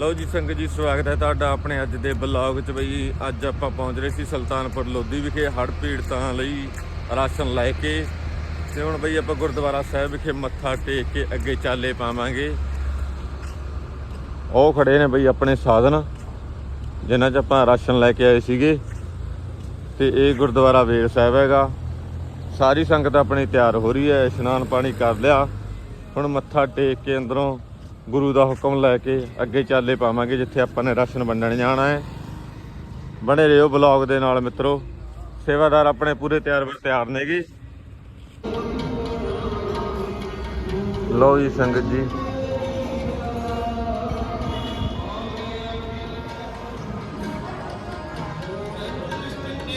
ਲਓ ਜੀ, ਸੰਗਤ ਜੀ, ਸਵਾਗਤ ਹੈ ਤੁਹਾਡਾ ਆਪਣੇ ਅੱਜ ਦੇ ਬਲੌਗ 'ਚ ਬਈ। ਅੱਜ ਆਪਾਂ ਪਹੁੰਚ ਰਹੇ ਸੀ ਸੁਲਤਾਨਪੁਰ ਲੋਧੀ ਵਿਖੇ, ਹੜ੍ਹ ਪੀੜਤਾਂ ਲਈ ਰਾਸ਼ਨ ਲੈ ਕੇ। ਤੇ ਹੁਣ ਬਈ ਆਪਾਂ ਗੁਰਦੁਆਰਾ ਸਾਹਿਬ ਵਿਖੇ ਮੱਥਾ ਟੇਕ ਕੇ ਅੱਗੇ ਚਾਲੇ ਪਾਵਾਂਗੇ। ਉਹ ਖੜੇ ਨੇ ਬਈ ਆਪਣੇ ਸਾਧਨ, ਜਿਨ੍ਹਾਂ 'ਚ ਆਪਾਂ ਰਾਸ਼ਨ ਲੈ ਕੇ ਆਏ ਸੀਗੇ। ਤੇ ਇਹ ਗੁਰਦੁਆਰਾ ਵੇਰ ਸਾਹਿਬ ਹੈਗਾ। ਸਾਰੀ ਸੰਗਤ ਆਪਣੀ ਤਿਆਰ ਹੋ ਰਹੀ ਹੈ, ਇਸ਼ਨਾਨ ਪਾਣੀ ਕਰ ਲਿਆ। ਹੁਣ ਮੱਥਾ ਟੇਕ ਕੇ ਅੰਦਰੋਂ ਗੁਰੂ ਦਾ ਹੁਕਮ ਲੈ ਕੇ ਅੱਗੇ ਚਾਲੇ ਪਾਵਾਂਗੇ ਜਿੱਥੇ ਆਪਾਂ ਨੇ ਰਾਸ਼ਨ ਵੰਡਣ ਜਾਣਾ ਹੈ। ਬਣੇ ਰਹੋ ਬਲੌਗ ਦੇ ਨਾਲ ਮਿੱਤਰੋ। ਸੇਵਾਦਾਰ ਆਪਣੇ ਪੂਰੇ ਤਿਆਰ ਬਰ ਤਿਆਰ ਨੇਗੇ। ਲਓ ਜੀ ਸੰਗਤ ਜੀ।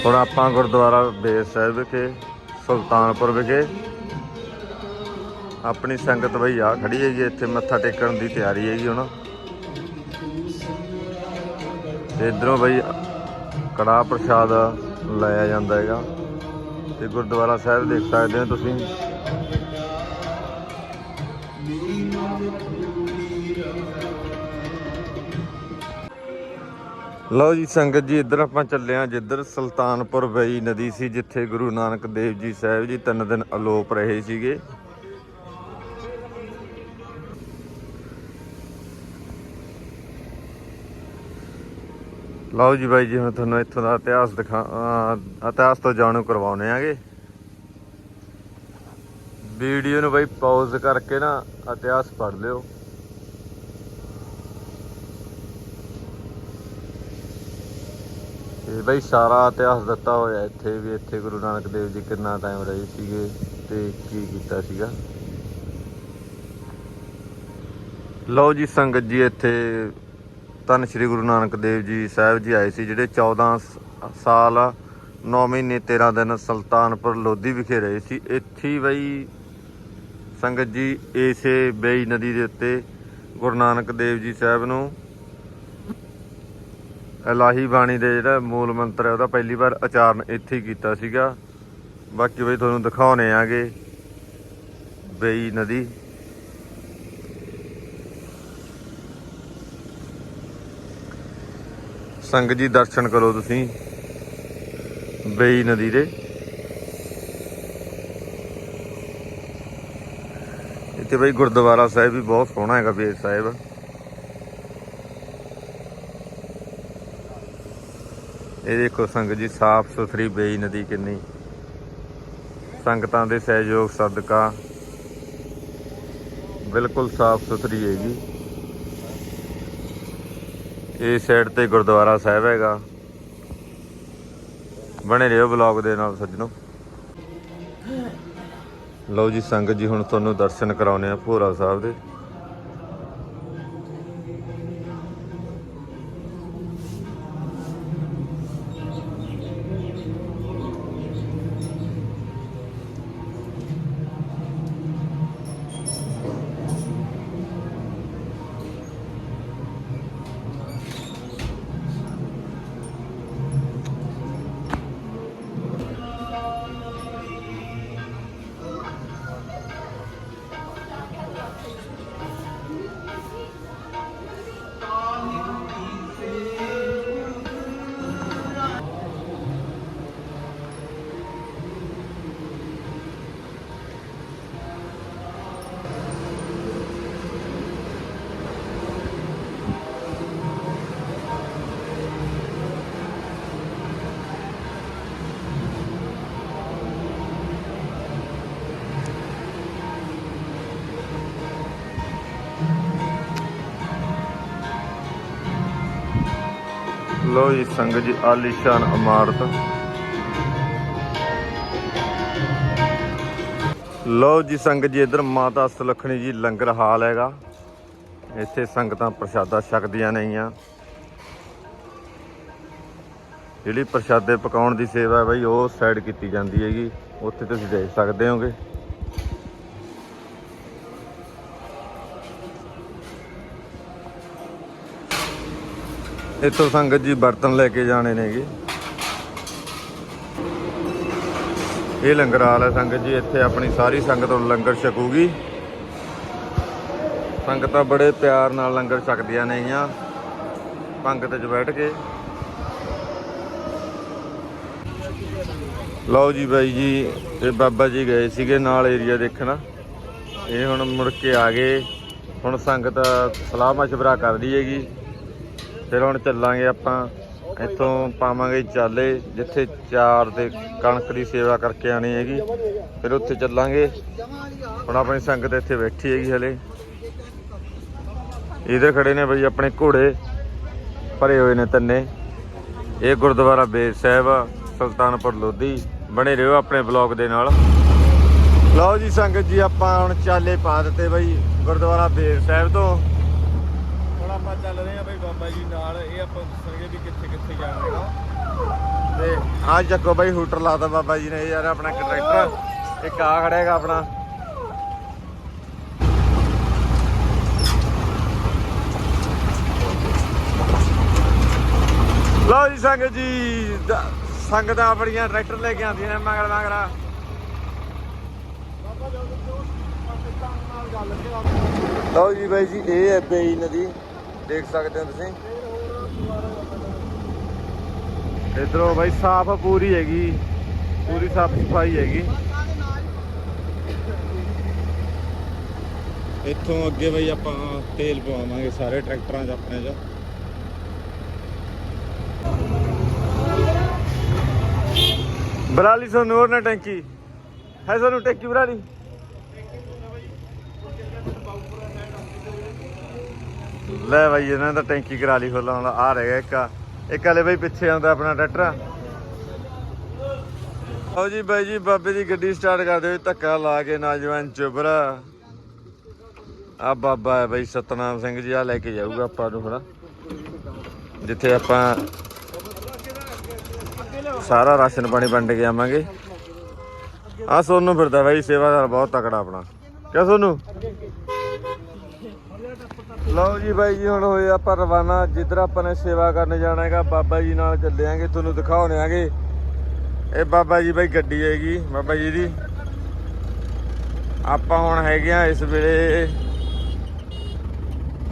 ਹੁਣ ਆਪਾਂ ਗੁਰਦੁਆਰਾ ਬੇਰ ਸਾਹਿਬ ਵਿਖੇ, ਸੁਲਤਾਨਪੁਰ ਵਿਖੇ ਆਪਣੀ ਸੰਗਤ ਬਈ ਆ ਖੜੀ ਹੈਗੀ ਇੱਥੇ ਮੱਥਾ ਟੇਕਣ ਦੀ ਤਿਆਰੀ ਹੈਗੀ ਹੁਣ। ਤੇ ਇਧਰੋਂ ਬਈ ਕੜਾ ਪ੍ਰਸ਼ਾਦ ਲਾਇਆ ਜਾਂਦਾ ਹੈਗਾ। ਤੇ ਗੁਰਦੁਆਰਾ ਸਾਹਿਬ ਦੇਖ ਸਕਦੇ ਹੋ ਤੁਸੀਂ। ਲਓ ਜੀ, ਸੰਗਤ ਜੀ, ਇੱਧਰ ਆਪਾਂ ਚੱਲੇ ਆ ਜਿੱਧਰ ਸੁਲਤਾਨਪੁਰ ਬਈ ਨਦੀ ਸੀ, ਜਿੱਥੇ ਗੁਰੂ ਨਾਨਕ ਦੇਵ ਜੀ ਸਾਹਿਬ ਜੀ ਤਿੰਨ ਦਿਨ ਅਲੋਪ ਰਹੇ ਸੀਗੇ। ਲਓ ਜੀ ਬਾਈ ਜੀ, ਹੁਣ ਤੁਹਾਨੂੰ ਇੱਥੋਂ ਦਾ ਇਤਿਹਾਸ ਦਿਖਾ ਇਤਿਹਾਸ ਤੋਂ ਜਾਣੂ ਕਰਵਾਉਨੇ ਆਗੇ। ਵੀਡੀਓ ਨੂੰ ਬਾਈ ਪੌਜ਼ ਕਰਕੇ ਨਾ ਇਤਿਹਾਸ ਪੜ੍ਹ ਲਿਓ। ਤੇ ਬਾਈ ਸਾਰਾ ਇਤਿਹਾਸ ਦਿੱਤਾ ਹੋਇਆ ਇੱਥੇ ਵੀ, ਇੱਥੇ ਗੁਰੂ ਨਾਨਕ ਦੇਵ ਜੀ ਕਿੰਨਾ ਟਾਈਮ ਰਹੇ ਸੀਗੇ ਤੇ ਕੀ ਕੀਤਾ ਸੀਗਾ। ਲਓ ਜੀ ਸੰਗਤ ਜੀ ਇੱਥੇ ਧੰਨ ਸ਼੍ਰੀ ਗੁਰੂ ਨਾਨਕ ਦੇਵ ਜੀ ਸਾਹਿਬ ਜੀ ਆਏ ਸੀ, ਜਿਹੜੇ 14 ਸ- ਸਾਲ 9 ਮਹੀਨੇ 13 ਦਿਨ ਸੁਲਤਾਨਪੁਰ ਲੋਧੀ ਵਿਖੇ ਰਹੇ ਸੀ। ਇੱਥੇ ਬਈ ਸੰਗਤ ਜੀ ਇਸੇ ਬੇਈ ਨਦੀ ਦੇ ਉੱਤੇ ਗੁਰੂ ਨਾਨਕ ਦੇਵ ਜੀ ਸਾਹਿਬ ਨੂੰ ਇਲਾਹੀ ਬਾਣੀ ਦੇ ਜਿਹੜਾ ਮੂਲ ਮੰਤਰ ਹੈ, ਉਹਦਾ ਪਹਿਲੀ ਵਾਰ ਉਚਾਰਨ ਇੱਥੇ ਹੀ ਕੀਤਾ ਸੀਗਾ। ਬਾਕੀ ਬਈ ਤੁਹਾਨੂੰ ਦਿਖਾਉਣੇ ਆਗੇ ਬੇਈ ਨਦੀ। ਸੰਗਤ ਜੀ, ਦਰਸ਼ਨ ਕਰੋ ਤੁਸੀਂ। ਬੇਈ ਨਦੀ ਦੇ। ਇੱਥੇ ਬਈ ਗੁਰਦੁਆਰਾ ਸਾਹਿਬ ਵੀ ਬਹੁਤ ਸੋਹਣਾ ਹੈਗਾ ਬੇਰ ਸਾਹਿਬ। ਇਹ ਦੇਖੋ ਸੰਗਤ ਜੀ, ਸਾਫ਼ ਸੁਥਰੀ ਬੇਈ ਨਦੀ ਕਿੰਨੀ। ਸੰਗਤਾਂ ਦੇ ਸਹਿਯੋਗ, ਸਦਕਾ। ਬਿਲਕੁਲ ਸਾਫ਼ ਸੁਥਰੀ ਹੈਗੀ। ਇਸ ਸਾਈਡ ਤੇ ਗੁਰਦੁਆਰਾ ਸਾਹਿਬ ਹੈਗਾ। ਬਣੇ ਰਹੋ ਬਲੌਗ ਦੇ ਨਾਲ ਸੱਜਣੋ। ਲਓ ਜੀ, ਸੰਗਤ ਜੀ, ਹੁਣ ਤੁਹਾਨੂੰ ਦਰਸ਼ਨ ਕਰਾਉਨੇ ਆ ਭੋਰਾ ਸਾਹਿਬ ਦੇ। ਲੋ ਜੀ ਸੰਗਤ ਜੀ ਆਲੀਸ਼ਾਨ ਇਮਾਰਤ। ਲੋ ਜੀ ਸੰਗਤ ਜੀ, ਇਧਰ ਮਾਤਾ ਸੁਲੱਖਣੀ ਜੀ ਲੰਗਰ ਹਾਲ ਹੈਗਾ। ਇੱਥੇ ਸੰਗਤਾਂ ਪ੍ਰਸ਼ਾਦਾ ਛਕਦੀਆਂ ਨੇਗੀਆਂ ਜਿਹੜੀ ਪ੍ਰਸ਼ਾਦੇ ਪਕਾਉਣ ਦੀ ਸੇਵਾ ਹੈ ਬਈ, ਉਹ ਸਾਈਡ ਕੀਤੀ ਜਾਂਦੀ ਹੈਗੀ। ਉੱਥੇ ਤੁਸੀਂ ਦੇਖ ਸਕਦੇ ਹੋਗੇ। ਇੱਥੋਂ ਸੰਗਤ ਜੀ ਬਰਤਨ ਲੈ ਕੇ ਜਾਣੇ ਨੇਗੇ। ਇਹ ਲੰਗਰ ਹਾਲ ਹੈ ਸੰਗਤ ਜੀ, ਇੱਥੇ ਆਪਣੀ ਸਾਰੀ ਸੰਗਤ ਲੰਗਰ ਛਕੂਗੀ। ਸੰਗਤਾਂ ਬੜੇ ਪਿਆਰ ਨਾਲ ਲੰਗਰ ਛਕਦੀਆਂ ਨੇਗੀਆਂ ਪੰਗਤ 'ਚ ਬੈਠ ਕੇ। ਲਓ ਜੀ ਬਾਈ ਜੀ, ਇਹ ਬਾਬਾ ਜੀ ਗਏ ਸੀਗੇ ਨਾਲ ਏਰੀਆ ਦੇਖਣ। ਇਹ ਹੁਣ ਮੁੜ ਕੇ ਆ ਗਏ। ਹੁਣ ਸੰਗਤ ਸਲਾਹ ਮਸ਼ਵਰਾ ਕਰਦੀ ਹੈਗੀ। ਫਿਰ ਹੁਣ ਚੱਲਾਂਗੇ ਆਪਾਂ। ਇੱਥੋਂ ਪਾਵਾਂਗੇ ਚਾਲੇ ਜਿੱਥੇ ਚਾਰ ਦੇ ਕਣਕ ਦੀ ਸੇਵਾ ਕਰਕੇ ਆਣੀ ਹੈਗੀ। ਫਿਰ ਉੱਥੇ ਚੱਲਾਂਗੇ। ਹੁਣ ਆਪਣੀ ਸੰਗਤ ਇੱਥੇ ਬੈਠੀ ਹੈਗੀ ਹਲੇ। ਇਧਰ ਖੜੇ ਨੇ ਬਈ ਆਪਣੇ ਘੋੜੇ ਭਰੇ ਹੋਏ ਨੇ ਤੰਨੇ। ਇਹ ਗੁਰਦੁਆਰਾ ਬੇਰ ਸਾਹਿਬ ਆ, ਸੁਲਤਾਨਪੁਰ ਲੋਧੀ। ਬਣੇ ਰਹੋ ਆਪਣੇ ਬਲੌਗ ਦੇ ਨਾਲ। ਲਓ ਜੀ ਸੰਗਤ ਜੀ ਆਪਾਂ ਹੁਣ ਚਾਲੇ ਪਾ ਦਿੱਤੇ ਬਈ ਗੁਰਦੁਆਰਾ ਬੇਰ ਸਾਹਿਬ ਤੋਂ। ਚੱਲ ਰਹੇ ਆ ਬਈ ਬਾਬਾ ਜੀ ਨਾਲ, ਇਹ ਆਪਾਂ ਦੱਸਣਗੇ ਵੀ ਕਿੱਥੇ ਕਿੱਥੇ ਜਾਣਾ ਤੇ ਆ ਚੱਕੋ ਬਈ ਹੂਟਰ ਲਾਤਾ ਬਾਬਾ ਜੀ ਨੇ ਯਾਰ ਆਪਣਾ ਇੱਕ ਇੱਕ ਆ ਖੜਾ ਆਪਣਾ। ਲਓ ਜੀ ਸੰਗਤ ਜੀ ਸੰਗਤਾਂ ਆਪਣੀਆਂ ਟਰੈਕਟਰ ਲੈ ਕੇ ਆਉਂਦੀਆਂ ਨੇ ਮਗਰ ਮਗਰਾ ਲਓ ਜੀ ਬਾਈ ਜੀ, ਇਹ ਹੈ ਬੇਈ ਨਦੀ। ਦੇਖ ਸਕਦੇ ਹੋ ਤੁਸੀਂ। ਇਧਰੋਂ ਬਾਈ ਸਾਫ਼ ਪੂਰੀ ਹੈਗੀ। ਪੂਰੀ ਸਾਫ਼ ਸਫ਼ਾਈ ਹੈਗੀ। ਇੱਥੋਂ ਅੱਗੇ ਬਈ ਆਪਾਂ ਤੇਲ ਪਵਾਵਾਂਗੇ ਸਾਰੇ ਟਰੈਕਟਰਾਂ 'ਚ, ਆਪਣੇ 'ਚ। ਬਰਾਲੀ ਸੋ ਨੂਰ ਨੇ ਟੈਂਕੀ। ਹੈ ਸਾਨੂੰ, ਟੈਂਕੀ ਬਰਾਲੀ। ਲੈ ਬਾਈ, ਇਹਨਾਂ ਦਾ ਟੈਂਕੀ ਕਰਾ ਲਈ ਖੋਲਾ ਹੁਣ ਆ ਰਿਹਾ ਇੱਕ ਇੱਕ ਹਲੇ ਬਈ ਪਿੱਛੇ ਆਉਂਦਾ ਆਪਣਾ ਟਰੈਕਟਰ। ਆਓ ਜੀ ਬਾਈ ਜੀ, ਬਾਬੇ ਦੀ ਗੱਡੀ ਸਟਾਰਟ ਕਰ ਦਿਓ ਧੱਕਾ ਲਾ ਕੇ ਨੌਜਵਾਨ ਚੁਬਰਾ ਆ ਬਾਬਾ ਹੈ ਬਾਈ, ਸਤਨਾਮ ਸਿੰਘ ਜੀ ਆ ਲੈ ਕੇ ਜਾਊਗਾ ਆਪਾਂ ਨੂੰ ਹੁਣ ਜਿੱਥੇ ਆਪਾਂ ਸਾਰਾ ਰਾਸ਼ਨ ਪਾਣੀ ਵੰਡ ਕੇ ਆਵਾਂਗੇ। ਆ ਸੋਨੂੰ ਫਿਰਦਾ ਬਾਈ ਸੇਵਾਦਾਰ ਬਹੁਤ ਤਕੜਾ ਆਪਣਾ। ਕਿਆ ਸੋਨੂੰ? ਲਓ ਜੀ ਬਾਈ ਜੀ, ਹੁਣ ਹੋਏ ਆਪਾਂ ਰਵਾਨਾ। ਜਿੱਧਰ ਆਪਾਂ ਨੇ ਸੇਵਾ ਕਰਨ ਜਾਣਾ ਹੈਗਾ, ਬਾਬਾ ਜੀ ਨਾਲ ਚੱਲਿਆਂਗੇ, ਤੁਹਾਨੂੰ ਦਿਖਾਉਣੇ ਆਗੇ। ਇਹ ਬਾਬਾ ਜੀ ਬਾਈ ਗੱਡੀ ਹੈਗੀ, ਬਾਬਾ ਜੀ ਦੀ। ਆਪਾਂ ਹੁਣ ਹੈਗੇ ਆ ਇਸ ਵੇਲੇ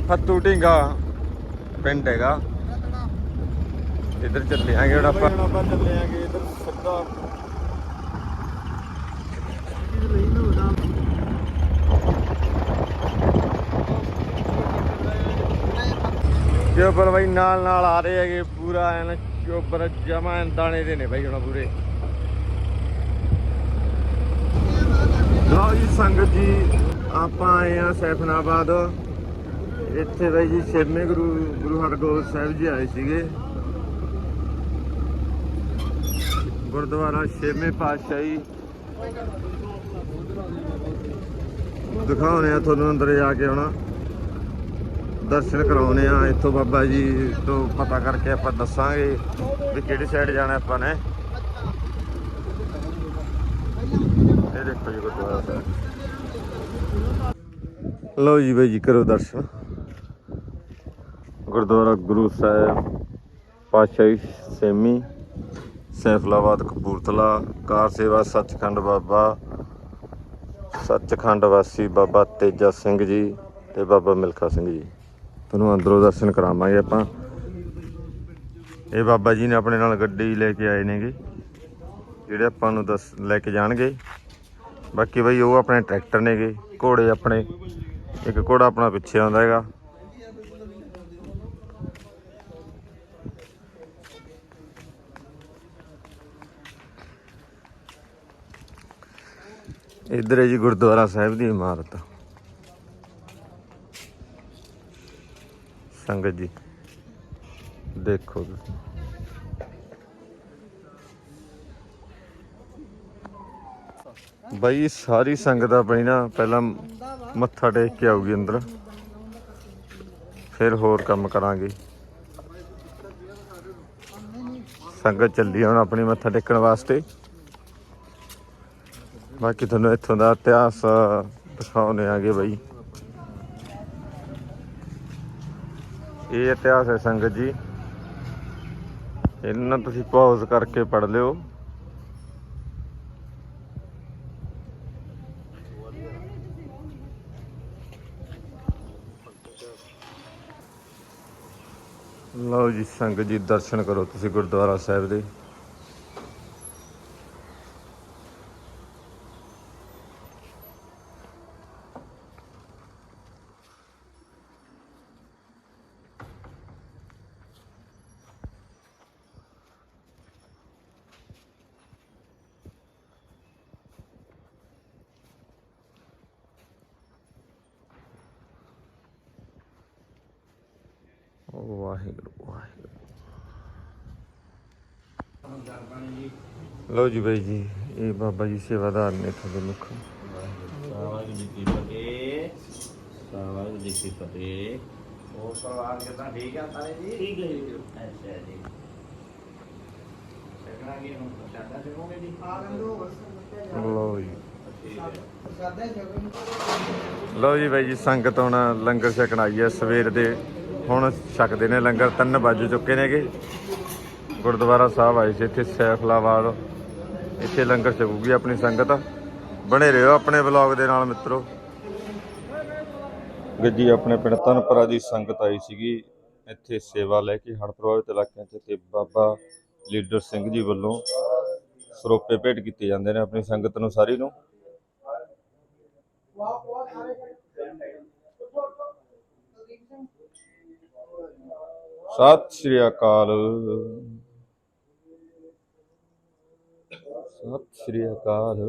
ਫੱਤੂ ਢਿੰਗਾ ਪਿੰਡ ਹੈਗਾ। ਇੱਧਰ ਚੱਲੇ ਆਂਗੇ ਹੁਣ ਆਪਾਂ। ਚੱਲੇ ਆਂਗੇ ਇੱਧਰ ਸਿੱਧਾ। ਚੋਪਰ ਬਾਈ ਨਾਲ ਨਾਲ ਆ ਰਹੇ ਹੈਗੇ, ਪੂਰਾ ਐਨ ਚੋਪਰ ਜਮਾ ਦਾਣੇ ਦੇ ਨੇ ਬਾਈ ਹੁਣ ਪੂਰੇ। ਲਓ ਜੀ ਸੰਗਤ ਜੀ, ਆਪਾਂ ਆਏ ਆ ਸੈਫਨਾਬਾਦ। ਇੱਥੇ ਬਾਈ ਜੀ ਛੇਵੇਂ ਗੁਰੂ ਗੁਰੂ ਹਰਗੋਬਿੰਦ ਸਾਹਿਬ ਜੀ ਆਏ ਸੀਗੇ। ਗੁਰਦੁਆਰਾ ਛੇਵੇਂ ਪਾਤਸ਼ਾਹੀ। ਦਿਖਾਉਣੇ ਆ ਤੁਹਾਨੂੰ ਅੰਦਰ ਜਾ ਕੇ ਹੁਣ। ਦਰਸ਼ਨ ਕਰਾਉਣੇ ਆ। ਇੱਥੋਂ ਬਾਬਾ ਜੀ ਤੋਂ ਪਤਾ ਕਰਕੇ ਆਪਾਂ ਦੱਸਾਂਗੇ ਵੀ ਕਿਹੜੀ ਸਾਈਡ ਜਾਣਾ ਆਪਾਂ ਨੇ। ਇਹ ਦੇਖੋ ਜੀ ਗੁਰਦੁਆਰਾ ਸਾਹਿਬ। ਲਓ ਜੀ ਬਾਈ ਜੀ, ਕਰੋ ਦਰਸ਼ਨ। ਗੁਰਦੁਆਰਾ ਗੁਰੂ ਸਾਹਿਬ, ਪਾਤਸ਼ਾਹੀ ਸੇਮੀ, ਸੈਫਲਾਬਾਦ ਕਪੂਰਥਲਾ, ਕਾਰ ਸੇਵਾ ਸੱਚਖੰਡ ਬਾਬਾ, ਸੱਚਖੰਡ ਵਾਸੀ ਬਾਬਾ ਤੇਜਾ ਸਿੰਘ ਜੀ ਤੇ ਬਾਬਾ ਮਿਲਖਾ ਸਿੰਘ ਜੀ। ਤੁਹਾਨੂੰ ਅੰਦਰੋਂ ਦਰਸ਼ਨ ਕਰਾਵਾਂਗੇ ਆਪਾਂ। ਇਹ ਬਾਬਾ ਜੀ ਨੇ ਆਪਣੇ ਨਾਲ ਗੱਡੀ ਲੈ ਕੇ ਆਏ ਨੇਗੇ, ਜਿਹੜੇ ਆਪਾਂ ਨੂੰ ਦੱਸ ਲੈ ਕੇ ਜਾਣਗੇ। ਬਾਕੀ ਬਈ ਉਹ ਆਪਣੇ ਟਰੈਕਟਰ ਨੇਗੇ, ਘੋੜੇ ਆਪਣੇ, ਇੱਕ ਘੋੜਾ ਆਪਣਾ ਪਿੱਛੇ ਆਉਂਦਾ ਹੈਗਾ। ਇੱਧਰ ਹੈ ਜੀ ਗੁਰਦੁਆਰਾ ਸਾਹਿਬ ਦੀ ਇਮਾਰਤ। ਸੰਗਤ ਜੀ। ਦੇਖੋ ਤੁਸੀਂ। ਬਾਈ ਸਾਰੀ ਸੰਗਤ ਆਪਣੀ ਨਾ ਪਹਿਲਾਂ ਮੱਥਾ ਟੇਕ ਕੇ ਆਊਗੀ ਅੰਦਰ। ਫਿਰ ਹੋਰ ਕੰਮ ਕਰਾਂਗੇ। ਸੰਗਤ ਚੱਲੀ ਹੁਣ ਆਪਣੀ ਮੱਥਾ ਟੇਕਣ ਵਾਸਤੇ। ਬਾਕੀ ਤੁਹਾਨੂੰ ਇੱਥੋਂ ਦਾ ਇਤਿਹਾਸ ਦਿਖਾਉਣੇ ਆਗੇ ਬਾਈ। ਇਹ ਇਤਿਹਾਸ ਹੈ ਸੰਗਤ ਜੀ। ਇਹਨਾਂ ਤੁਸੀਂ ਪੌਜ਼ ਕਰਕੇ ਪੜ ਲਿਓ। ਲਓ ਜੀ, ਸੰਗਤ ਜੀ, ਦਰਸ਼ਨ ਕਰੋ ਤੁਸੀਂ ਗੁਰਦੁਆਰਾ ਸਾਹਿਬ ਦੇ ਵਾਹਿਗੁਰੂ ਵਾਹਿਗੁਰੂ ਲਓ ਜੀ ਬਾਈ ਜੀ, ਇਹ ਬਾਬਾ ਜੀ ਸੇਵਾਦਾਰ ਨੇ ਤੁਹਾਡੇ ਮੁਖ। ਵਾਹਿਗੁਰੂ ਜੀ। ਕੀ ਫਤਿਹ ਵਾਹਿਗੁਰੂ ਜੀ ਕੀ ਫਤਿਹ ਹੋਰ ਪਰਿਵਾਰ ਕਿਦਾਂ ਠੀਕ ਆ ਸਾਰੇ ਜੀ ਠੀਕ ਹੈ ਜੀ ਅੱਛਾ ਜੀ ਚੱਕਣਾ ਹੁਣ ਪ੍ਰਸ਼ਾਦਾ ਚਕੋਗੇ ਜੀ ਲਓ ਜੀ ਠੀਕ ਹੈ ਪ੍ਰਸ਼ਾਦਾ ਜੀ ਬਾਈ ਜੀ, ਸੰਗਤ ਹੁਣ ਲੰਗਰ ਛਕਣ ਆਈ ਹੈ ਸਵੇਰ ਦੇ। ਹੁਣ ਛਕਦੇ ਨੇ ਲੰਗਰ 3 ਵੱਜ ਚੁੱਕੇ ਨੇਗੇ। ਗੁਰਦੁਆਰਾ ਸਾਹਿਬ ਆਏ ਸੀ ਇੱਥੇ, ਸੈਫਲਾਬਾਦ। ਇੱਥੇ ਲੰਗਰ ਛਕੂਗੀ ਆਪਣੀ ਸੰਗਤ। ਬਣੇ ਰਹੋ ਆਪਣੇ ਵਲੌਗ ਦੇ ਨਾਲ ਮਿੱਤਰੋ। ਗੱਜੀ ਆਪਣੇ ਪਿੰਡ ਧਨਪੁਰਾ ਦੀ ਸੰਗਤ ਆਈ ਸੀਗੀ। ਇੱਥੇ ਸੇਵਾ ਲੈ ਕੇ ਹੜ੍ਹ ਪ੍ਰਭਾਵਿਤ ਇਲਾਕਿਆਂ 'ਚ ਤੇ ਬਾਬਾ ਲੀਡਰ ਸਿੰਘ ਜੀ ਵੱਲੋਂ ਸਰੋਪੇ ਭੇਟ ਕੀਤੇ ਜਾਂਦੇ ਨੇ ਆਪਣੀ ਸੰਗਤ ਨੂੰ, ਸਾਰੀ ਨੂੰ। ਸਤਿ ਸ਼੍ਰੀ ਅਕਾਲ। ਸਤਿ ਸ਼੍ਰੀ ਅਕਾਲ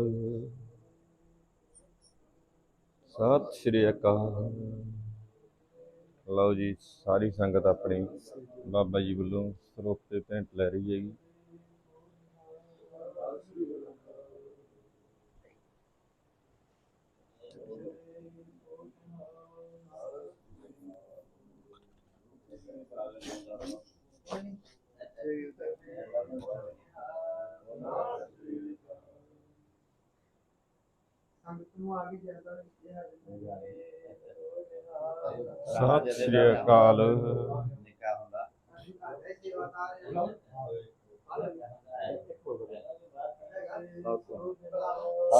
ਸਤਿ ਸ਼੍ਰੀ ਅਕਾਲ ਲਓ ਜੀ ਸਾਰੀ ਸੰਗਤ ਆਪਣੀ ਬਾਬਾ ਜੀ ਵੱਲੋਂ ਸਰੋਪੇ ਭੇਂਟ ਲੈ ਰਹੀ ਹੈਗੀ ਸਤਿ ਸ਼੍ਰੀ ਅਕਾਲ।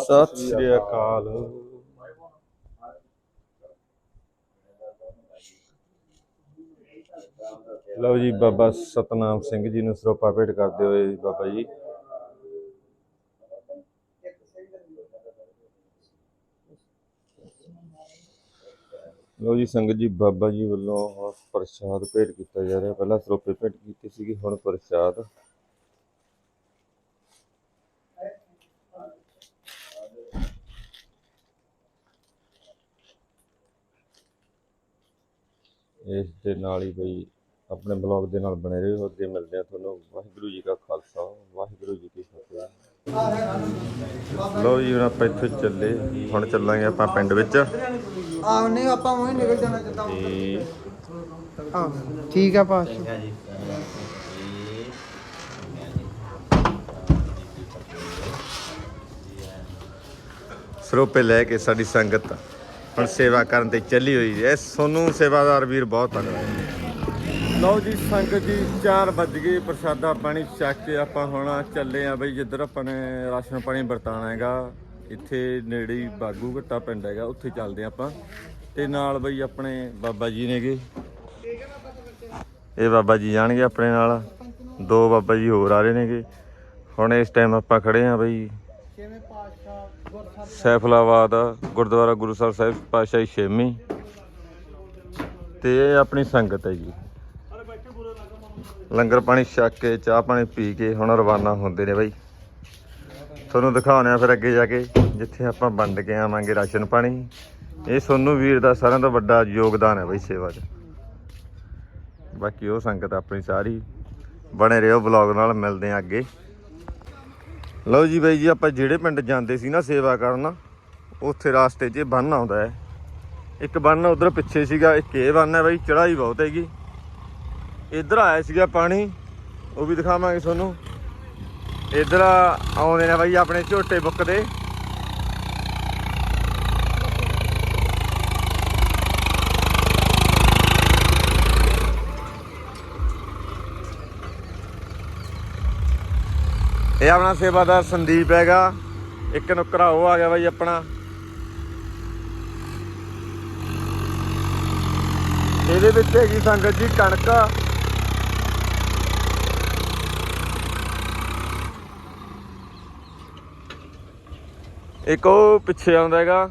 ਸਤਿ ਸ਼੍ਰੀ ਅਕਾਲ। ਲਓ ਜੀ, ਬਾਬਾ ਸਤਨਾਮ ਸਿੰਘ ਜੀ ਨੂੰ ਸਰੋਪਾ ਭੇਟ ਕਰਦੇ ਹੋਏ ਬਾਬਾ ਜੀ। ਲਓ ਜੀ, ਸੰਗਤ ਜੀ, ਬਾਬਾ ਜੀ ਵੱਲੋਂ ਹੁਣ ਪ੍ਰਸ਼ਾਦ ਭੇਟ ਕੀਤਾ ਜਾ ਰਿਹਾ। ਪਹਿਲਾਂ ਸਰੋਪੇ ਭੇਟ ਕੀਤੀ ਸੀਗੀ, ਹੁਣ ਪ੍ਰਸ਼ਾਦ। ਇਸ ਦੇ ਨਾਲ ਹੀ ਬਈ ਆਪਣੇ ਬਲੌਗ ਦੇ ਨਾਲ ਬਣੇ ਰਹੋ। ਅੱਗੇ ਮਿਲਦੇ ਆ ਤੁਹਾਨੂੰ। ਵਾਹਿਗੁਰੂ ਜੀ ਕਾ ਖਾਲਸਾ, ਵਾਹਿਗੁਰੂ ਜੀ ਕੀ ਫਤਿਹ। ਲਓ ਜੀ ਹੁਣ ਆਪਾਂ ਇੱਥੇ ਚੱਲੇ। ਹੁਣ ਚੱਲਾਂਗੇ ਆਪਾਂ ਪਿੰਡ ਵਿੱਚ। ਆਹ ਨਹੀਂ ਆਪਾਂ ਉਹੀ ਨਿਕਲ ਜਾਣਾ ਜਿੱਦਾਂ ਤੇ ਹਾਂ ਠੀਕ ਆ ਪਾਸ ਸਰੋਪੇ ਲੈ ਕੇ ਸਾਡੀ ਸੰਗਤ ਹੁਣ ਸੇਵਾ ਕਰਨ ਤੇ ਚੱਲੀ ਹੋਈ ਹੈ। ਸੋਨੂੰ ਸੇਵਾਦਾਰ ਵੀਰ ਬਹੁਤ ਧੰਨਵਾਦ ਲਓ ਜੀ, ਸੰਗਤ ਜੀ 4 ਵੱਜ ਗਏ, ਪ੍ਰਸ਼ਾਦਾ ਪਾਣੀ ਛਕ ਕੇ ਆਪਾਂ ਹੁਣ ਚੱਲੇ ਆ ਬਈ ਜਿੱਧਰ ਆਪਾਂ ਨੇ ਰਾਸ਼ਨ ਪਾਣੀ ਵਰਤਾਣਾ ਹੈਗਾ, ਇੱਥੇ ਨੇੜੇ ਹੀ ਬਾਗੂ ਘੱਟਾ ਪਿੰਡ ਹੈਗਾ, ਉੱਥੇ ਚੱਲਦੇ ਆਪਾਂ। ਤੇ ਨਾਲ ਬਈ ਆਪਣੇ ਬਾਬਾ ਜੀ ਨੇਗੇ। ਇਹ ਬਾਬਾ ਜੀ ਜਾਣਗੇ ਆਪਣੇ ਨਾਲ, ਦੋ ਬਾਬਾ ਜੀ ਹੋਰ ਆ ਰਹੇ ਨੇਗੇ। ਹੁਣ ਇਸ ਟਾਈਮ ਆਪਾਂ ਖੜੇ ਆ ਬਈ। ਸੈਫਲਾਬਾਦ, ਗੁਰਦੁਆਰਾ ਗੁਰੂ ਸਾਹਿਬ ਸਾਹਿਬ, ਪਾਤਸ਼ਾਹੀ ਛੇਵੀਂ। ਤੇ ਇਹ ਆਪਣੀ ਸੰਗਤ ਹੈ ਜੀ। ਲੰਗਰ ਪਾਣੀ ਛੱਕ ਕੇ, ਚਾਹ ਪਾਣੀ ਪੀ ਕੇ ਹੁਣ ਰਵਾਨਾ ਹੁੰਦੇ ਨੇ ਬਾਈ। ਤੁਹਾਨੂੰ ਦਿਖਾਉਂਦੇ ਆ ਫਿਰ ਅੱਗੇ ਜਾ ਕੇ, ਜਿੱਥੇ ਆਪਾਂ ਵੰਡ ਕੇ ਆਵਾਂਗੇ ਰਾਸ਼ਨ ਪਾਣੀ। ਇਹ ਸੋਨੂੰ ਵੀਰ ਦਾ ਸਾਰਿਆਂ ਤੋਂ ਵੱਡਾ ਯੋਗਦਾਨ ਹੈ ਬਾਈ ਸੇਵਾ 'ਚ। ਬਾਕੀ ਉਹ ਸੰਗਤ ਆਪਣੀ ਸਾਰੀ ਬਣੇ ਰਹੋ ਬਲੌਗ ਨਾਲ, ਮਿਲਦੇ ਆ ਅੱਗੇ। ਲਓ ਜੀ ਬਾਈ ਜੀ, ਆਪਾਂ ਜਿਹੜੇ ਪਿੰਡ ਜਾਂਦੇ ਸੀ ਨਾ ਸੇਵਾ ਕਰਨ, ਉੱਥੇ ਰਾਸਤੇ 'ਚ ਬੰਨ ਆਉਂਦਾ ਹੈ। ਇੱਕ ਬੰਨ ਉਧਰ ਪਿੱਛੇ ਸੀਗਾ, ਇੱਕ ਇਹ ਬੰਨ ਹੈ ਬਾਈ ਚੜਾਈ ਬਹੁਤ ਹੈਗੀ। ਇੱਧਰ ਆਇਆ ਸੀਗਾ ਪਾਣੀ, ਉਹ ਵੀ ਦਿਖਾਵਾਂਗੇ ਤੁਹਾਨੂੰ। ਇੱਧਰ ਆਉਂਦੇ ਨੇ ਬਾਈ ਆਪਣੇ ਝੋਟੇ ਬੁੱਕਦੇ। ਇਹ ਆਪਣਾ ਸੇਵਾਦਾਰ ਸੰਦੀਪ ਹੈਗਾ। ਇੱਕ ਨੁਕਰਾ ਉਹ ਆ ਗਿਆ ਬਾਈ ਆਪਣਾ। ਇਹਦੇ ਵਿੱਚ ਹੈਗੀ ਸੰਗਤ ਜੀ ਕਣਕ। ਇੱਕ ਉਹ ਪਿੱਛੇ ਆਉਂਦਾ ਹੈਗਾ।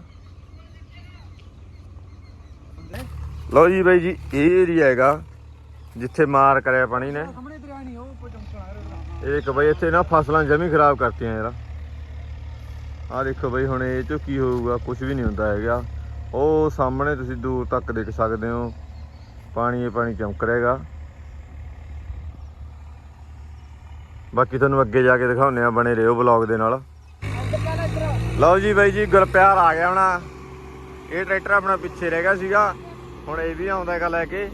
ਲਓ ਜੀ ਬਾਈ ਜੀ, ਇਹ ਏਰੀਆ ਹੈਗਾ, ਜਿੱਥੇ ਮਾਰ ਕਰਿਆ ਪਾਣੀ ਨੇ। ਇਹ ਇੱਕ ਬਈ ਇੱਥੇ ਨਾ ਫਸਲਾਂ ਜਮੀ ਖਰਾਬ ਕਰਤੀਆਂ ਯਾਰ। ਆਹ ਦੇਖੋ ਬਈ, ਹੁਣ ਇਹ ਚੋਂ ਕੀ ਹੋਊਗਾ ਕੁਝ ਵੀ ਨਹੀਂ ਹੁੰਦਾ ਹੈਗਾ। ਉਹ ਸਾਹਮਣੇ ਤੁਸੀਂ ਦੂਰ ਤੱਕ ਦੇਖ ਸਕਦੇ ਹੋ, ਪਾਣੀ ਇਹ ਪਾਣੀ ਚਮਕ ਰਿਹਾਗਾ ਬਾਕੀ ਤੁਹਾਨੂੰ ਅੱਗੇ ਜਾ ਕੇ ਦਿਖਾਉਂਦੇ ਆ ਬਣੇ ਰਹੋ ਵਲੌਗ ਦੇ ਨਾਲ। ਲਓ ਜੀ ਬਾਈ ਜੀ, ਗੁਰਪਿਆਰ ਆ ਗਿਆ ਹੋਣਾ ਇਹ ਟਰੈਕਟਰ ਆਪਣਾ ਪਿੱਛੇ ਰਹਿ ਗਿਆ ਸੀਗਾ। ਹੁਣ ਇਹ ਵੀ ਆਉਂਦਾ ਹੈਗਾ ਲੈ ਕੇ।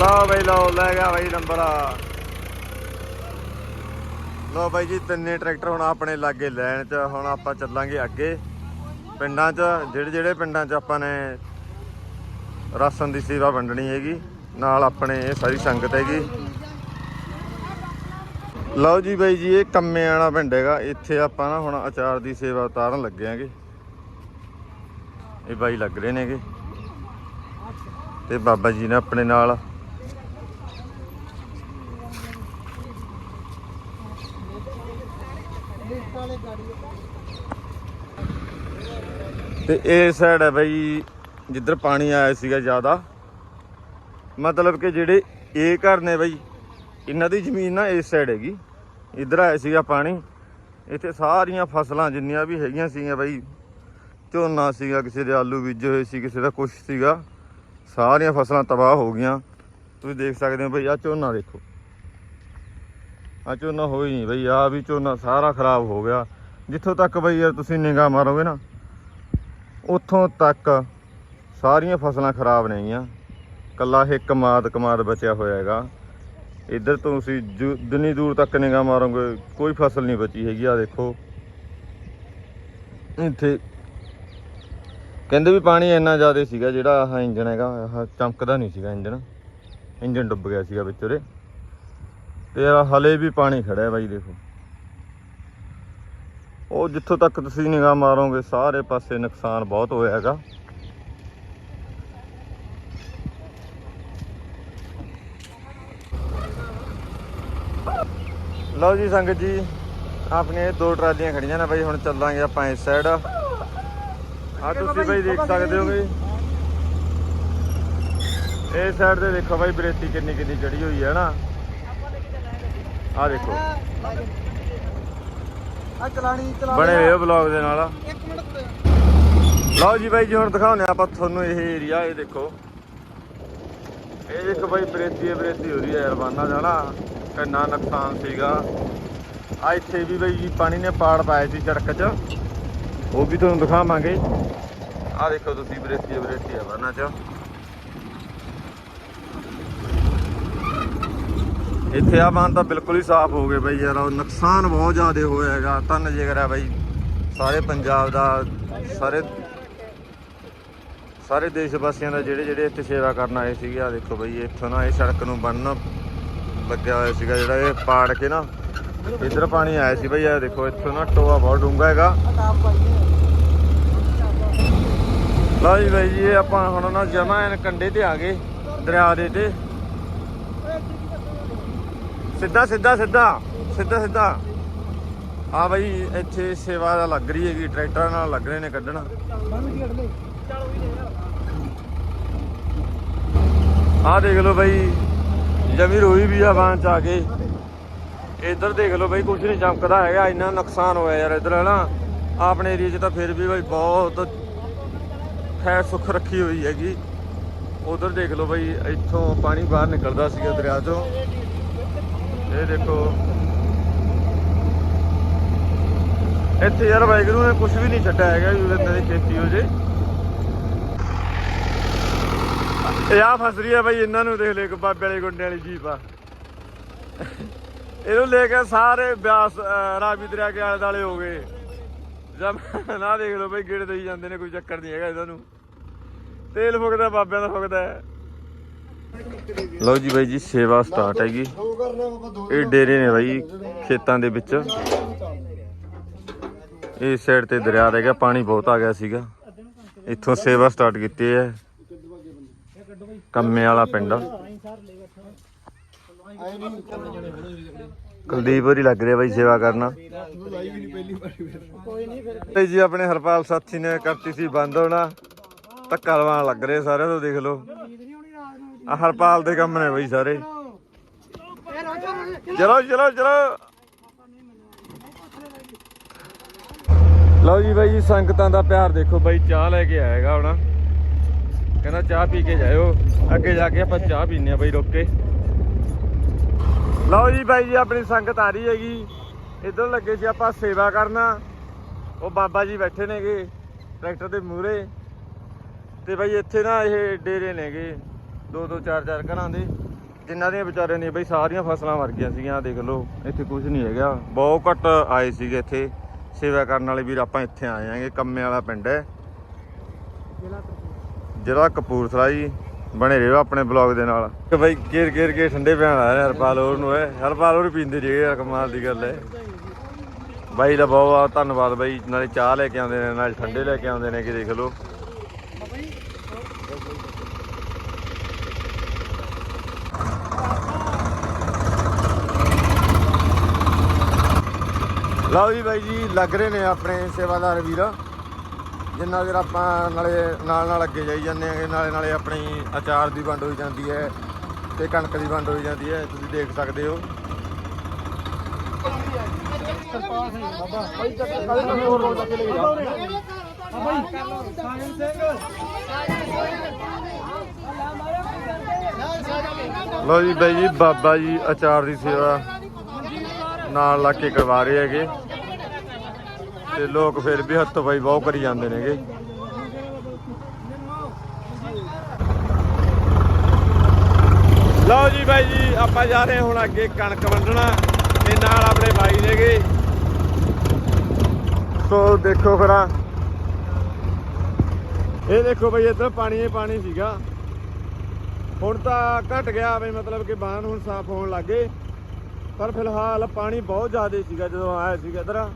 ਲਓ ਬਈ, ਲਓ, ਲੈ ਗਿਆ ਬਈ ਨੰਬਰ ਲਓ ਬਾਈ ਜੀ, ਤਿੰਨੇ ਟਰੈਕਟਰ ਹੁਣ ਆਪਣੇ ਲਾਗੇ ਲੈਣ ਚ। ਹੁਣ ਆਪਾਂ ਚੱਲਾਂਗੇ ਅੱਗੇ। ਪਿੰਡਾਂ ਚ ਜਿਹੜੇ ਜਿਹੜੇ ਪਿੰਡਾਂ ਚ ਆਪਾਂ ਨੇ ਰਾਸ਼ਨ ਦੀ ਸੇਵਾ ਵੰਡਣੀ ਹੈਗੀ। ਨਾਲ ਆਪਣੇ ਇਹ ਸਾਰੀ ਸੰਗਤ ਹੈਗੀ। ਲਓ ਜੀ ਬਾਈ ਜੀ, ਇਹ ਕੰਮੇ ਵਾਲਾ ਪਿੰਡ ਹੈਗਾ। ਇੱਥੇ ਆਪਾਂ ਨਾ ਹੁਣ ਅਚਾਰ ਦੀ ਸੇਵਾ ਉਤਾਰਨ ਲੱਗੇ ਆਂਗੇ ਇਹ ਬਾਈ ਲੱਗ ਰਹੇ ਨੇਗੇ। ਤੇ ਬਾਬਾ ਜੀ ਨੇ ਆਪਣੇ ਨਾਲ ਤੇ ਇਹ ਸਾਈਡ ਹੈ ਬਾਈ, ਜਿੱਧਰ ਪਾਣੀ ਆਇਆ ਸੀਗਾ ਜ਼ਿਆਦਾ। ਮਤਲਬ ਕਿ ਜਿਹੜੇ ਇਹ ਘਰ ਨੇ ਬਈ, ਇਹਨਾਂ ਦੀ ਜ਼ਮੀਨ ਨਾ ਇਸ ਸਾਈਡ ਹੈਗੀ। ਇੱਧਰ ਆਇਆ ਸੀਗਾ ਪਾਣੀ। ਇੱਥੇ ਸਾਰੀਆਂ ਫਸਲਾਂ ਜਿੰਨੀਆਂ ਵੀ ਹੈਗੀਆਂ ਸੀਗੀਆਂ ਬਈ, ਝੋਨਾ ਸੀਗਾ, ਕਿਸੇ ਦੇ ਆਲੂ ਬੀਜੇ ਹੋਏ ਸੀ, ਕਿਸੇ ਦਾ ਕੁਛ ਸੀਗਾ, ਸਾਰੀਆਂ ਫਸਲਾਂ ਤਬਾਹ ਹੋ ਗਈਆਂ। ਤੁਸੀਂ ਦੇਖ ਸਕਦੇ ਹੋ ਬਈ ਆ ਝੋਨਾ ਦੇਖੋ। ਆ ਝੋਨਾ ਹੋਈ ਨਹੀਂ ਬਈ ਆ ਵੀ ਝੋਨਾ ਸਾਰਾ ਖਰਾਬ ਹੋ ਗਿਆ। ਜਿੱਥੋਂ ਤੱਕ ਬਈ ਯਾਰ ਤੁਸੀਂ ਨਿਗਾਹ ਮਾਰੋਗੇ ਨਾ, ਉੱਥੋਂ ਤੱਕ ਸਾਰੀਆਂ ਫਸਲਾਂ ਖਰਾਬ ਨੇਗੀਆਂ। ਕੱਲਾ ਇਹ ਕਮਾਦ ਕਮਾਦ ਬਚਿਆ ਹੋਇਆ ਹੈਗਾ। ਇੱਧਰ ਤੋਂ ਤੁਸੀਂ ਜੁ- ਜਿੰਨੀ ਦੂਰ ਤੱਕ ਨਿਗਾਹ ਮਾਰੋਗੇ, ਕੋਈ ਫਸਲ ਨਹੀਂ ਬਚੀ ਹੈਗੀ ਆ ਦੇਖੋ। ਇੱਥੇ ਕਹਿੰਦੇ ਵੀ ਪਾਣੀ ਇੰਨਾ ਜ਼ਿਆਦਾ ਸੀਗਾ, ਜਿਹੜਾ ਆਹ ਇੰਜਨ ਹੈਗਾ, ਆਹ ਚਮਕਦਾ ਨਹੀਂ ਸੀਗਾ ਇੰਜਨ ਇੰਜਨ ਡੁੱਬ ਗਿਆ ਸੀਗਾ ਵਿੱਚ ਉਹਦੇ ਤੇ ਹਲੇ ਵੀ ਪਾਣੀ ਖੜਿਆ ਬਾਈ, ਦੇਖੋ। ਉਹ ਜਿੱਥੋਂ ਤੱਕ ਤੁਸੀਂ ਨਿਗਾਹ ਮਾਰੋਗੇ, ਸਾਰੇ ਪਾਸੇ ਨੁਕਸਾਨ ਬਹੁਤ ਹੋਇਆ ਹੈਗਾ। ਲਓ ਜੀ ਸੰਗਤ ਜੀ ਆਪਣੀਆਂ ਇਹ ਦੋ ਟਰਾਲੀਆਂ ਖੜੀਆਂ ਨੇ ਬਾਈ ਹੁਣ ਚੱਲਾਂਗੇ ਆਪਾਂ ਇਸ ਸਾਈਡ ਆ ਤੁਸੀਂ ਬਾਈ ਦੇਖ ਸਕਦੇ ਹੋਗੇ ਇਸ ਸਾਈਡ ਤੇ ਦੇਖੋ ਬਾਈ ਬਰੇਤੀ ਕਿੰਨੀ ਕਿੰਨੀ ਚੜੀ ਹੋਈ ਹੈ ਨਾ। ਆ ਦੇਖੋ। ਆ ਚਲਾਣੀ ਚਲਾ ਬਣੇ ਹੋਏ ਬਲੌਗ ਦੇ ਨਾਲ। ਇੱਕ ਲਓ ਜੀ ਬਾਈ ਜੀ ਹੁਣ ਦਿਖਾਉਂਦੇ ਹਾਂ ਆਪਾਂ ਤੁਹਾਨੂੰ ਇਹ ਏਰੀਆ ਇਹ ਦੇਖੋ। ਇਹ ਦੇਖੋ ਬਾਈ ਬਰੇਤੀ ਬਰੇਤੀ ਹੋ ਰਹੀ ਹੈ ਰਵਾਨਾ ਜਾਣਾ। ਕਿੰਨਾ ਨੁਕਸਾਨ ਸੀਗਾ। ਆ ਇੱਥੇ ਵੀ ਬਈ ਪਾਣੀ ਨੇ ਪਾੜ ਪਾਇਆ ਸੀ ਸੜਕ 'ਚ। ਉਹ ਵੀ ਤੁਹਾਨੂੰ ਦਿਖਾਵਾਂਗੇ। ਆ ਦੇਖੋ ਤੁਸੀਂ ਬਰੇਤੀ ਬਰੇਤੀ ਹੈ ਰਵਾਨਾ 'ਚ। ਇੱਥੇ ਆ ਬਾਨ ਤਾਂ ਬਿਲਕੁਲ ਹੀ ਸਾਫ਼ ਹੋ ਗਏ ਬਾਈ ਯਾਰ ਨੁਕਸਾਨ ਬਹੁਤ ਜ਼ਿਆਦਾ ਹੋਇਆ ਹੈਗਾ। ਧੰਨ ਜਿਗਰ ਹੈ ਬਾਈ, ਸਾਰੇ ਪੰਜਾਬ ਦਾ, ਸਾਰੇ ਸਾਰੇ ਦੇਸ਼ ਵਾਸੀਆਂ ਦਾ ਜਿਹੜੇ ਜਿਹੜੇ ਇੱਥੇ ਸੇਵਾ ਕਰਨ ਆਏ ਸੀਗੇ। ਆ ਦੇਖੋ ਬਈ, ਇੱਥੋਂ ਨਾ ਇਹ ਸੜਕ ਨੂੰ ਬੰਨ ਲੱਗਿਆ ਹੋਇਆ ਸੀਗਾ ਜਿਹੜਾ ਇਹ ਪਾੜ ਕੇ ਨਾ, ਇੱਧਰ ਪਾਣੀ ਆਇਆ ਸੀ ਬਈ ਆ ਦੇਖੋ, ਇੱਥੋਂ ਨਾ ਟੋਆ ਬਹੁਤ ਡੂੰਘਾ ਹੈਗਾ। ਲਓ ਜੀ ਬਾਈ ਜੀ, ਇਹ ਆਪਾਂ ਹੁਣ ਨਾ ਜਮਾ ਐਨ ਕੰਡੇ ਤੇ ਆ ਗਏ, ਦਰਿਆ ਦੇ ਤੇ। ਸਿੱਧਾ ਸਿੱਧਾ ਸਿੱਧਾ ਸਿੱਧਾ ਸਿੱਧਾ। ਆ ਬਾਈ, ਇੱਥੇ ਸੇਵਾ ਦਾ ਲੱਗ ਰਹੀ ਹੈਗੀ, ਟਰੈਕਟਰਾਂ ਨਾਲ ਲੱਗ ਰਹੇ ਨੇ ਕੱਢਣ। ਆ ਕੀ ਦੇਖ ਲਓ ਬਈ ਜਮੀ ਰੋਈ ਵੀ ਆ ਬਾਂਹ ਚ ਆ ਕੇ। ਇੱਧਰ ਦੇਖ ਲਓ ਬਈ ਕੁਝ ਨਹੀਂ ਚਮਕਦਾ ਹੈਗਾ, ਇੰਨਾ ਨੁਕਸਾਨ ਹੋਇਆ ਯਾਰ ਇੱਧਰ, ਹਨਾ? ਆਪਣੇ ਏਰੀਆ 'ਚ ਤਾਂ ਫਿਰ ਵੀ ਬਈ ਬਹੁਤ ਖੈਰ ਸੁੱਖ ਰੱਖੀ ਹੋਈ ਹੈਗੀ। ਉਧਰ ਦੇਖ ਲਓ ਬਈ, ਇੱਥੋਂ ਪਾਣੀ ਬਾਹਰ ਨਿਕਲਦਾ ਸੀਗਾ ਦਰਿਆ 'ਚੋਂ। ਇਹ ਦੇਖੋ। ਇੱਥੇ ਯਾਰ ਵਾਹਿਗੁਰੂ ਨੇ ਕੁਝ ਵੀ ਨਹੀਂ ਛੱਡਿਆ ਹੈਗਾ, ਵੀ ਉਹਦੇ ਦੀ ਖੇਤੀ ਹੋ ਜੇ। ਇਹ ਆ ਫਸ ਰਹੀ ਹੈ ਬਾਈ, ਇਹਨਾਂ ਨੂੰ ਦੇਖ ਲੈ ਬਾਬੇ ਵਾਲੇ ਗੁੰਡੇ ਵਾਲੀ ਜੀਪ ਆ। ਇਹਨੂੰ ਲੈ ਕੇ ਸਾਰੇ ਬਿਆਸ ਰਾਵੀ ਦਰਿਆ ਕੇ ਆਲੇ ਦਾਲੇ ਹੋ ਗਏ। ਜਦ ਨਾ ਦੇਖ ਲਓ ਬਈ, ਗੇੜ ਦੇਈ ਜਾਂਦੇ ਨੇ, ਕੋਈ ਚੱਕਰ ਨਹੀਂ ਹੈਗਾ ਇਹਨਾਂ ਨੂੰ। ਤੇਲ ਫੁਕਦਾ, ਬਾਬਿਆਂ ਦਾ ਫੁਕਦਾ ਲਓ ਜੀ ਬਾਈ ਜੀ, ਸੇਵਾ ਸਟਾਰਟ ਹੈਗੀ। ਇਹ ਡੇਰੇ ਨੇ ਬਾਈ, ਖੇਤਾਂ ਦੇ ਵਿੱਚ। ਇਸ ਸਾਈਡ ਤੇ ਦਰਿਆ ਰਹਿ ਗਿਆ, ਪਾਣੀ ਬਹੁਤ ਆ ਗਿਆ ਸੀਗਾ। ਇੱਥੋਂ ਸੇਵਾ ਸਟਾਰਟ ਕੀਤੀ ਹੈ। ਕੰਮੇ ਵਾਲਾ ਪਿੰਡ। ਕੁਲਦੀਪ ਹੋਰੀ ਲੱਗ ਰਿਹਾ ਬਾਈ ਸੇਵਾ ਕਰਨਾ। ਤੇ ਜੀ ਆਪਣੇ ਹਰਪਾਲ ਸਾਥੀ ਨੇ ਕਰਤੀ ਸੀ ਬੰਦ ਹੋਣਾ। ਧੱਕਾ ਲਵਾਉਣ ਲੱਗ ਰਹੇ ਸਾਰਿਆਂ ਤੋਂ ਦੇਖ ਲਓ। ਆ ਹਰਪਾਲ ਦੇ ਕੰਮ ਨੇ ਬਾਈ ਸਾਰੇ। ਚਲੋ ਚਲੋ ਚਲੋ। ਲਓ ਜੀ ਬਾਈ ਜੀ, ਸੰਗਤਾਂ ਦਾ ਪਿਆਰ ਦੇਖੋ ਬਾਈ, ਚਾਹ ਲੈ ਕੇ ਆਏਗਾ ਹੁਣ। ਕਹਿੰਦਾ ਚਾਹ ਪੀ ਕੇ ਜਾਇਓ। ਅੱਗੇ ਜਾ ਕੇ ਆਪਾਂ ਚਾਹ ਪੀਨੇ ਆ ਬਾਈ ਰੁੱਕ ਕੇ। ਲਓ ਜੀ ਬਾਈ ਜੀ, ਆਪਣੀ ਸੰਗਤ ਆ ਰਹੀ ਹੈਗੀ। ਇਧਰ ਲੱਗੇ ਸੀ ਆਪਾਂ ਸੇਵਾ ਕਰਨਾ। ਉਹ ਬਾਬਾ ਜੀ ਬੈਠੇ ਨੇਗੇ, ਟਰੈਕਟਰ ਦੇ ਮੂਹਰੇ। ਤੇ ਬਾਈ ਇੱਥੇ ਨਾ ਇਹ ਡੇਰੇ ਨੇਗੇ, ਦੋ ਦੋ ਚਾਰ ਚਾਰ ਘਰਾਂ ਦੇ। ਜਿਨ੍ਹਾਂ ਦੀਆਂ ਵਿਚਾਰਿਆਂ ਨੇ ਬਈ ਸਾਰੀਆਂ ਫਸਲਾਂ ਮਰ ਗਈਆਂ ਸੀਗੀਆਂ ਦੇਖ ਲਓ, ਇੱਥੇ ਕੁਝ ਨਹੀਂ ਹੈਗਾ। ਬਹੁਤ ਘੱਟ ਆਏ ਸੀਗੇ ਇੱਥੇ। ਸੇਵਾ ਕਰਨ ਵਾਲੇ ਵੀਰ ਆਪਾਂ ਇੱਥੇ ਆਏ ਆਂਗੇ ਕੰਮੇ ਵਾਲਾ ਪਿੰਡ ਹੈ। ਜਿਹੜਾ ਕਪੂਰਥਲਾ ਜੀ ਬਣੇ ਰਹੋ ਆਪਣੇ ਬਲੌਗ ਦੇ ਨਾਲ। ਕਿ ਬਈ ਕੇਰ ਕੇਰ ਕੇ ਠੰਡੇ ਪਿਆਣ ਆਇਆ ਹਰਪਾਲ ਹੋਰ ਨੂੰ ਹੈ ਹਰਪਾਲ ਹੋਰ ਪੀਂਦੇ ਜੀ ਯਾਰ ਕਮਾਲ ਦੀ ਗੱਲ ਹੈ। ਬਾਈ ਦਾ ਬਹੁਤ ਬਹੁਤ ਧੰਨਵਾਦ ਬਾਈ, ਨਾਲੇ ਚਾਹ ਲੈ ਕੇ ਆਉਂਦੇ ਨੇ, ਨਾਲੇ ਠੰਡੇ ਲੈ ਕੇ ਆਉਂਦੇ ਨੇ ਕਿ ਦੇਖ ਲਓ। ਲਓ ਜੀ ਬਾਈ ਜੀ, ਲੱਗ ਰਹੇ ਨੇ ਆਪਣੇ ਸੇਵਾਦਾਰ ਵੀਰ। ਜਿੰਨਾ ਚਿਰ ਆਪਾਂ ਨਾਲੇ ਨਾਲ ਨਾਲ ਅੱਗੇ ਜਾਈ ਜਾਂਦੇ ਆਂਗੇ, ਨਾਲੇ ਨਾਲੇ ਆਪਣੀ ਅਚਾਰ ਦੀ ਵੰਡ ਹੋਈ ਜਾਂਦੀ ਹੈ ਤੇ ਕਣਕ ਦੀ ਵੰਡ ਹੋਈ ਜਾਂਦੀ ਹੈ, ਤੁਸੀਂ ਦੇਖ ਸਕਦੇ ਹੋ। ਸਰਪਾਲ ਸਿੰਘ ਬਾਬਾ ਭਾਈ ਚੱਕ ਕਾਲੇ ਨਵੇਂ ਹੋਰ ਲੋਕ ਚੱਕ ਲੈ ਜਾ ਬਾਬਾ ਸਾਜਨ ਸਿੰਘ ਲਓ ਜੀ ਬਾਈ ਜੀ, ਬਾਬਾ ਜੀ ਅਚਾਰ ਦੀ ਸੇਵਾ ਨਾਲ ਲਾ ਕੇ ਕਰਵਾ ਰਹੇ ਹੈਗੇ। ਤੇ ਲੋਕ ਫਿਰ ਵੀ ਹੱਥੋਂ ਬਾਈ ਬਹੁਤ ਕਰੀ ਜਾਂਦੇ ਨੇਗੇ। ਲਓ ਜੀ ਬਾਈ ਜੀ, ਆਪਾਂ ਜਾ ਰਹੇ ਹੁਣ ਅੱਗੇ ਕਣਕ ਵੰਡਣਾ। ਤੇ ਨਾਲ ਆਪਣੇ ਬਾਈ ਨੇਗੇ। ਸੋ ਦੇਖੋ ਖਰਾ ਇਹ ਦੇਖੋ ਬਈ, ਇੱਧਰ ਪਾਣੀ ਹੀ ਪਾਣੀ ਸੀਗਾ। ਹੁਣ ਤਾਂ ਘਟ ਗਿਆ ਬਈ ਮਤਲਬ ਕਿ ਬਾਹਨ ਹੁਣ ਸਾਫ਼ ਹੋਣ ਲੱਗੇ ਪਰ ਫਿਲਹਾਲ ਪਾਣੀ ਬਹੁਤ ਜ਼ਿਆਦਾ ਸੀਗਾ ਜਦੋਂ ਆਇਆ ਸੀਗਾ ਇਧਰ।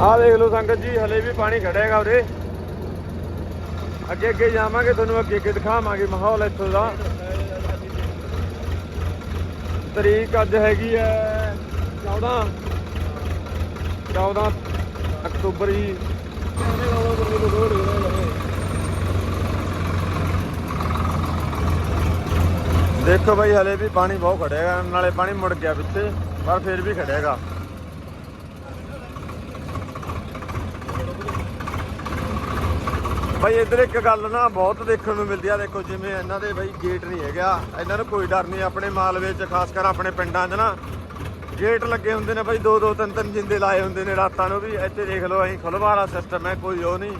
ਆਹ ਦੇਖ ਲਓ ਸੰਗਤ ਜੀ, ਹਲੇ ਵੀ ਪਾਣੀ ਖੜੇਗਾ ਉਰੇ। ਅੱਗੇ ਅੱਗੇ ਜਾਵਾਂਗੇ, ਤੁਹਾਨੂੰ ਅੱਗੇ ਅੱਗੇ ਦਿਖਾਵਾਂਗੇ ਮਾਹੌਲ ਇੱਥੋਂ ਦਾ। ਤਰੀਕ ਅੱਜ ਹੈਗੀ ਹੈ 14 14 ਅਕਤੂਬਰ ਜੀ। ਦੇਖੋ ਭਾਈ ਹਲੇ ਵੀ ਪਾਣੀ ਬਹੁਤ ਖੜਿਆਗਾ, ਨਾਲੇ ਪਾਣੀ ਮੁੜ ਗਿਆ ਪਿੱਛੇ, ਪਰ ਫਿਰ ਵੀ ਖੜਿਆਗਾ। ਭਾਈ ਇੱਧਰ ਇੱਕ ਗੱਲ ਨਾ ਬਹੁਤ ਦੇਖਣ ਨੂੰ ਮਿਲਦੀ ਆ, ਦੇਖੋ ਜਿਵੇਂ ਇਹਨਾਂ ਦੇ ਭਾਈ ਗੇਟ ਨਹੀਂ ਹੈਗਾ ਇਹਨਾਂ ਨੂੰ ਕੋਈ ਡਰ ਨਹੀਂ, ਆਪਣੇ ਮਾਲਵੇ ਚ ਖਾਸ ਕਰ ਆਪਣੇ ਪਿੰਡਾਂ 'ਚ ਨਾ। ਗੇਟ ਲੱਗੇ ਹੁੰਦੇ ਨੇ ਭਾਈ ਦੋ ਦੋ ਤਿੰਨ ਤਿੰਨ ਜਿੰਦੇ ਲਾਏ ਹੁੰਦੇ ਨੇ ਰਾਤਾਂ ਨੂੰ ਵੀ। ਇੱਥੇ ਦੇਖ ਲਓ, ਅਸੀਂ ਖੁੱਲਵਾਰਾ ਸਿਸਟਮ ਹੈ, ਕੋਈ ਉਹ ਨਹੀਂ।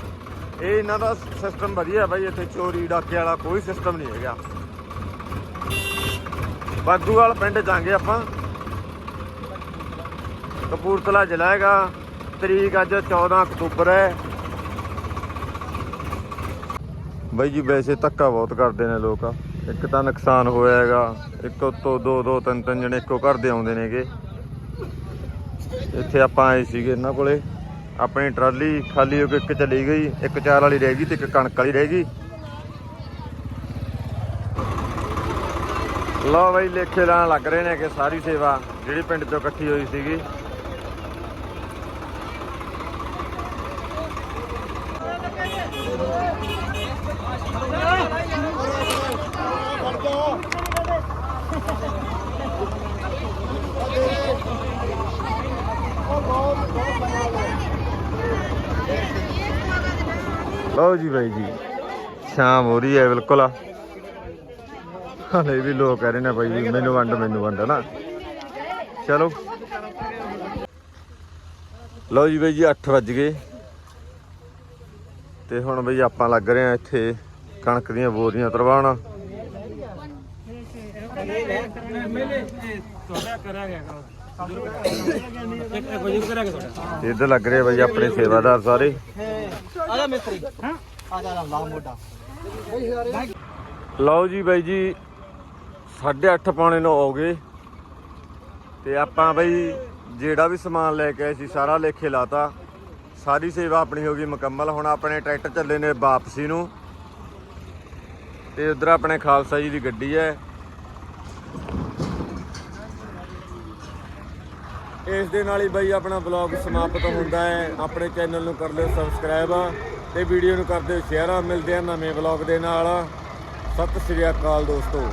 ਇਹ ਇਹਨਾਂ ਦਾ ਸਿਸਟਮ ਵਧੀਆ ਭਾਈ ਇੱਥੇ ਚੋਰੀ, ਡਾਕੇ ਵਾਲਾ ਕੋਈ ਸਿਸਟਮ ਨਹੀਂ ਹੈਗਾ। ਬਾਗੂਵਾਲ ਪਿੰਡ ਜਾਾਂਗੇ ਆਪਾਂ। ਕਪੂਰਥਲਾ ਜ਼ਿਲ੍ਹਾ ਹੈਗਾ। ਤਰੀਕ ਅੱਜ 14 ਅਕਤੂਬਰ ਹੈ। ਬਾਈ ਜੀ, ਵੈਸੇ ਧੱਕਾ ਬਹੁਤ ਕਰਦੇ ਨੇ ਲੋਕ। ਇੱਕ ਤਾਂ ਨੁਕਸਾਨ ਹੋਇਆ ਹੈਗਾ। ਇੱਕ ਤੋਂ ਦੋ ਦੋ, ਤਿੰਨ ਤਿੰਨ ਜਣੇ ਇੱਕੋ ਘਰ ਦੇ ਆਉਂਦੇ ਨੇਗੇ। ਇੱਥੇ ਆਪਾਂ ਆਏ ਸੀਗੇ ਇਹਨਾਂ ਕੋਲੇ। ਆਪਣੀ ਟਰਾਲੀ ਖਾਲੀ ਹੋ ਕੇ ਇੱਕ ਚਲੀ ਗਈ। ਇੱਕ ਚਾਰ ਵਾਲੀ ਰਹਿ ਗਈ ਤੇ ਇੱਕ ਕਣਕ ਵਾਲੀ ਰਹਿ ਗਈ। ਲਓ ਬਾਈ, ਲੇਖੇ ਲਾਣ ਲੱਗ ਰਹੇ ਨੇ ਕਿ ਸਾਰੀ ਸੇਵਾ। ਜਿਹੜੀ ਪਿੰਡ ਚੋਂ ਇਕੱਠੀ ਹੋਈ ਸੀਗੀ। ਲਓ ਜੀ ਬਾਈ ਜੀ, ਸ਼ਾਮ ਹੋ ਰਹੀ ਹੈ ਬਿਲਕੁਲ ਹਲੇ ਵੀ ਲੋਕ ਕਹਿ ਰਹੇ ਨੇ ਬਾਈ ਜੀ, ਮੈਨੂੰ ਵੰਡ ਮੈਨੂੰ ਵੰਡ ਨਾ ਚਲੋ। ਲਓ ਜੀ ਬਾਈ ਜੀ 8 ਵੱਜ ਗਏ। ਤੇ ਹੁਣ ਬਈ ਆਪਾਂ ਲੱਗ ਰਹੇ ਆ ਇੱਥੇ ਕਣਕ ਦੀਆਂ ਬੋਰੀਆਂ ਤਰਵਾਉਣ। ਇੱਧਰ ਲੱਗ ਰਹੇ ਬਾਈ ਆਪਣੇ ਸੇਵਾਦਾਰ ਸਾਰੇ। ਆ ਜਾ ਮਿਸਤਰੀ ਆ ਜਾ ਲਾ ਮੋਢਾ ਲਓ ਜੀ ਬਾਈ ਜੀ 8:30 ਪੌਣੇ ਨੂੰ ਹੋ ਗਏ। ਤੇ ਆਪਾਂ ਬਾਈ ਜਿਹੜਾ ਵੀ ਸਮਾਨ ਲੈ ਕੇ ਆਏ ਸੀ, ਸਾਰਾ ਲੇਖੇ ਲਾਤਾ। ਸਾਰੀ ਸੇਵਾ ਆਪਣੀ ਹੋ ਗਈ ਮੁਕੰਮਲ। ਹੁਣ ਆਪਣੇ ਟਰੈਕਟਰ ਚੱਲੇ ਨੇ ਵਾਪਸੀ ਨੂੰ। ਤੇ ਉਧਰ ਆਪਣੇ ਖਾਲਸਾ ਜੀ ਦੀ ਗੱਡੀ ਹੈ। ਇਸ ਦੇ ਨਾਲ ਹੀ ਬਾਈ ਆਪਣਾ ਬਲੌਗ ਸਮਾਪਤ ਹੁੰਦਾ ਹੈ। ਆਪਣੇ ਚੈਨਲ ਨੂੰ ਕਰ ਲਿਓ ਸਬਸਕ੍ਰਾਈਬ ਤੇ ਵੀਡੀਓ ਨੂੰ ਕਰ ਦਿਓ ਸ਼ੇਅਰ ਮਿਲਦੇ ਆ ਨਵੇਂ ਬਲੌਗ ਦੇ ਨਾਲ। ਸਤਿ ਸ੍ਰੀ ਅਕਾਲ ਦੋਸਤੋ।